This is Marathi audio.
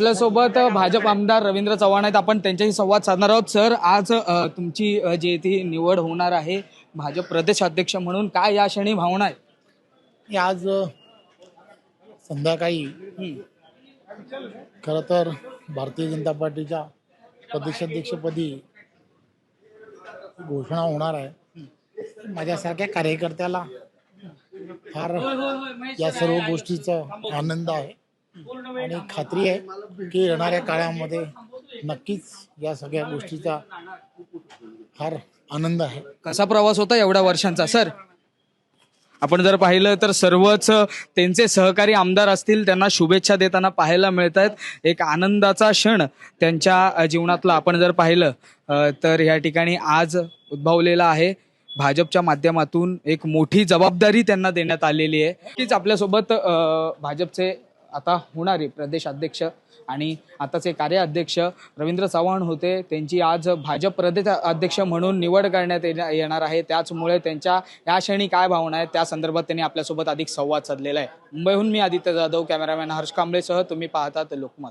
आपल्यासोबत भाजप आमदार रवींद्र चव्हाण आहेत. आपण त्यांच्याशी संवाद साधणार आहोत. सर आज तुमची जी ती निवड होणार आहे भाजप प्रदेश अध्यक्ष म्हणून काय या क्षणी भावना आहे? आज संध्याकाळी खरं तर भारतीय जनता पार्टीच्या प्रदेशाध्यक्षपदी घोषणा होणार आहे. माझ्यासारख्या कार्यकर्त्याला फार या सर्व गोष्टीचा आनंद आहे. आणि खात्री आहे की येणाऱ्या काळामध्ये नक्कीच या सगळ्या गोष्टीचा फार आनंद आहे. कसा प्रवास होता एवढ्या वर्षांचा? सर आपण जर पाहिलं तर सर्वच त्यांचे सहकारी आमदार असतील त्यांना शुभेच्छा देताना पाहायला मिळत आहेत एक आनंदाचा क्षण त्यांच्या जीवनातला. आपण जर पाहिलं तर या ठिकाणी आज उद्भवलेला आहे. भाजपच्या माध्यमातून एक मोठी जबाबदारी त्यांना देण्यात आलेली आहे. नक्कीच आपल्यासोबत भाजपचे आता होणारे प्रदेश अध्यक्ष आणि आताचे कार्याध्यक्ष रवींद्र चव्हाण होते. त्यांची आज भाजप प्रदेश अध्यक्ष म्हणून निवड करण्यात येणार आहे. त्याचमुळे त्यांच्या या क्षणी काय भावना आहेत? त्या संदर्भात त्यांनी आपल्यासोबत अधिक संवाद साधलेला आहे. मुंबईहून मी आदित्य जाधव कॅमेरामॅन हर्ष कांबळेसह तुम्ही पाहतात लोकमत.